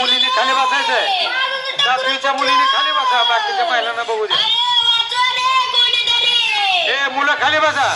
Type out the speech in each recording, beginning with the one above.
मुलीने खाली बसायचंय. दहावीच्या मुलीने खाली बसा बाकीच्या महिलांना बघू द्या. हे मुलं खाली बसा.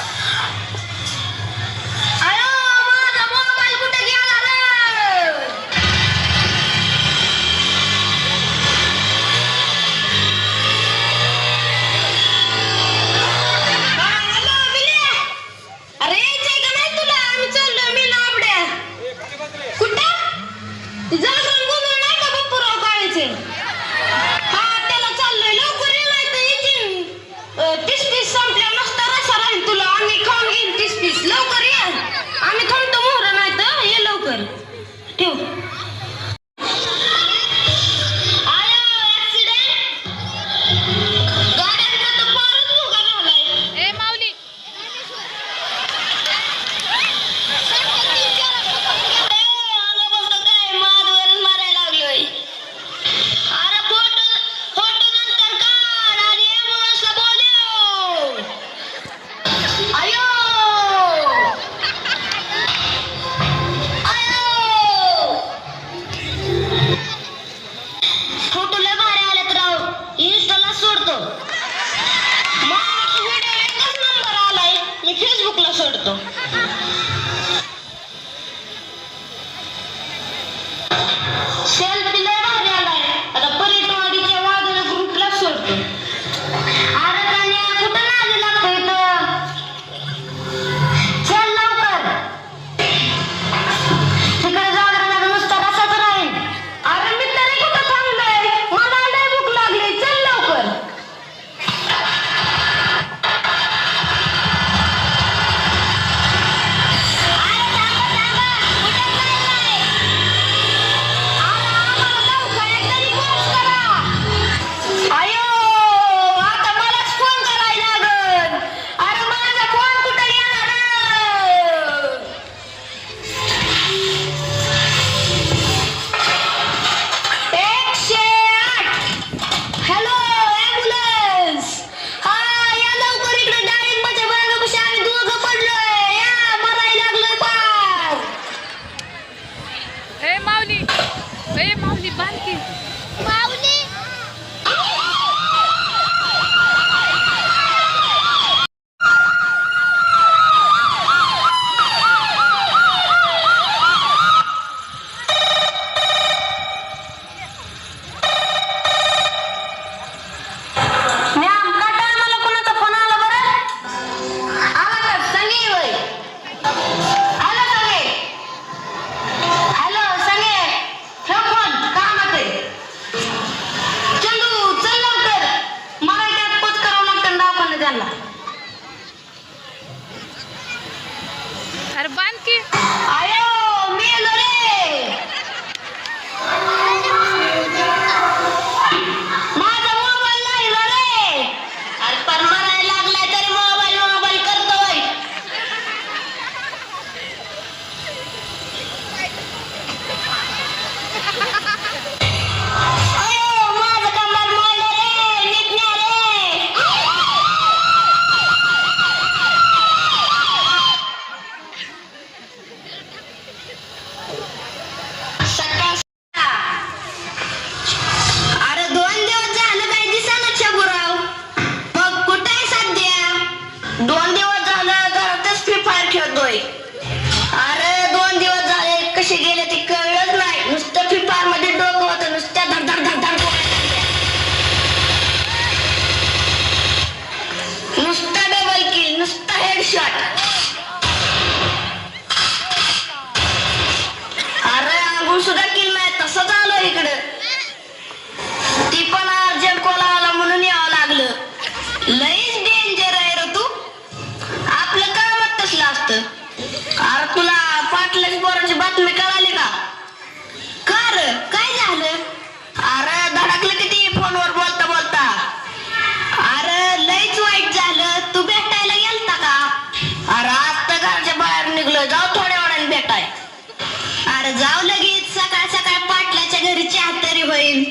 जाऊ लगेच. सकाळ सकाळ पाटल्याच्या घरी चहातरी होईल.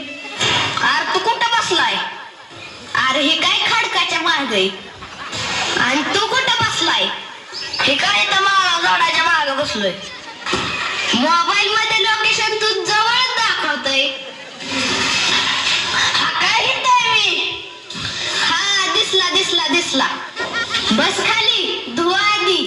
अरे तू कुठं बसलाय? अरे हे काय खडकाच्या माग आणि तू कुठं बसलाय? हे काय तर माळा जोडाच्या माग बसलोय? मोबाईल मध्ये लोकेशन तू जवळच दाखवतय. हा काय मी? हा दिसला दिसला दिसला. बस खाली धुवा आधी.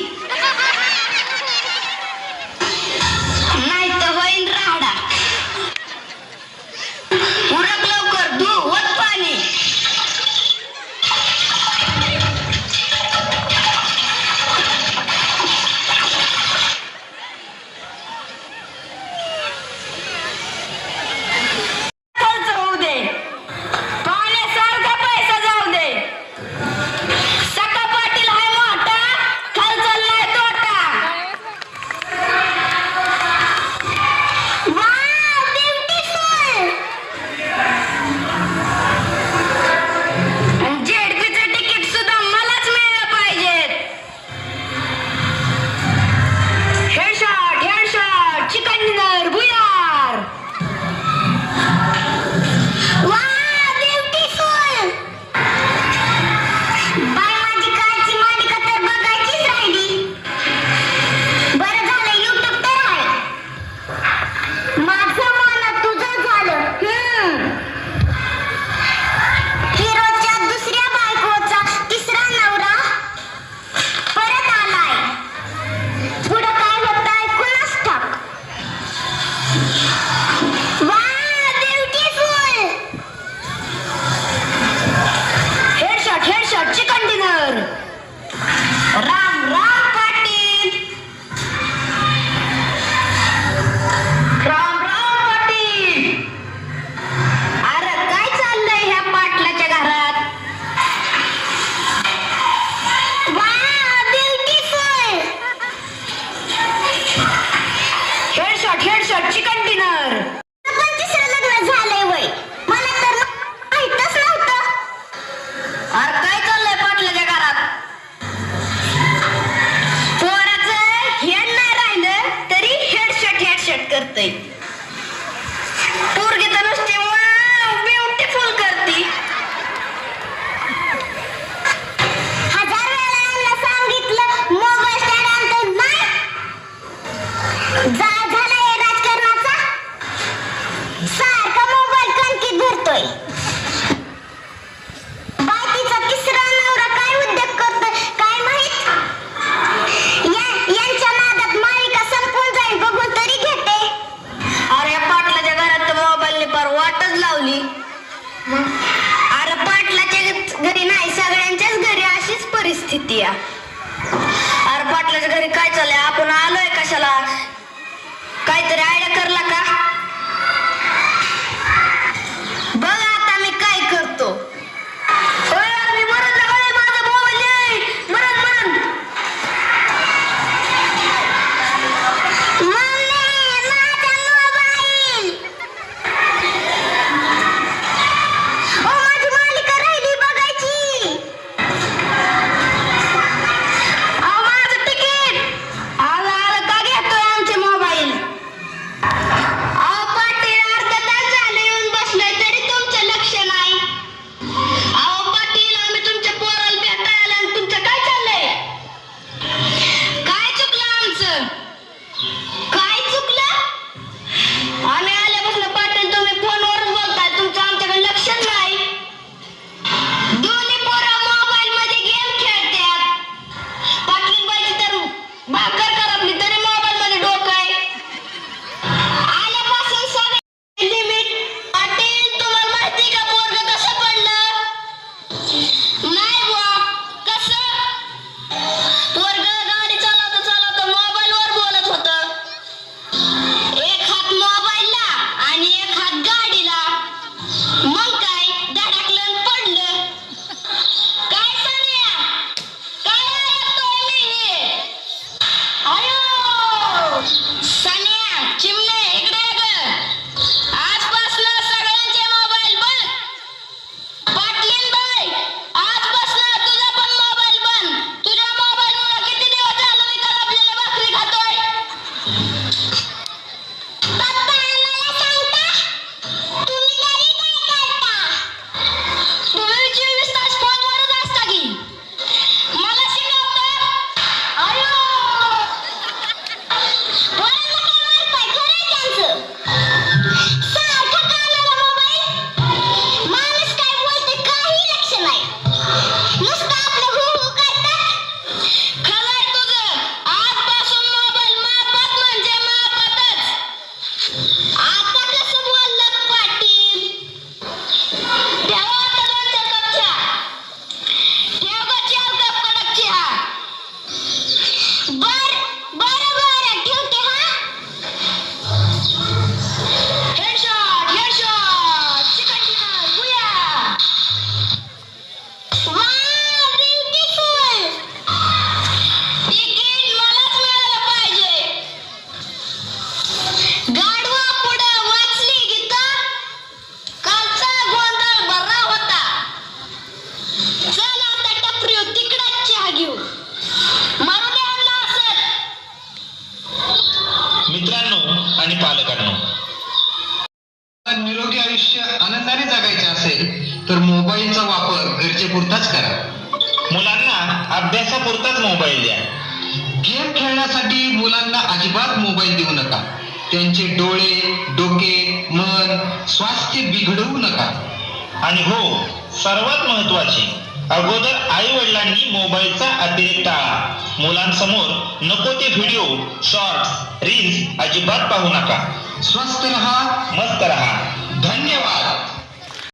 आपण आलोय कशाला? अजिबात मोबाईल देऊ नका. त्यांचे डोळे डोके मन स्वास्थ्य बिघडवू नका. आणि हो सर्वात महत्त्वाचे अगोदर आई वडिलांनी मोबाईलचा अतिरेक टाळा मुलांसमोर नको ते व्हिडिओ शॉर्ट रील्स अजिबात पाहू नका. स्वस्त रहा मस्त रहा. धन्यवाद.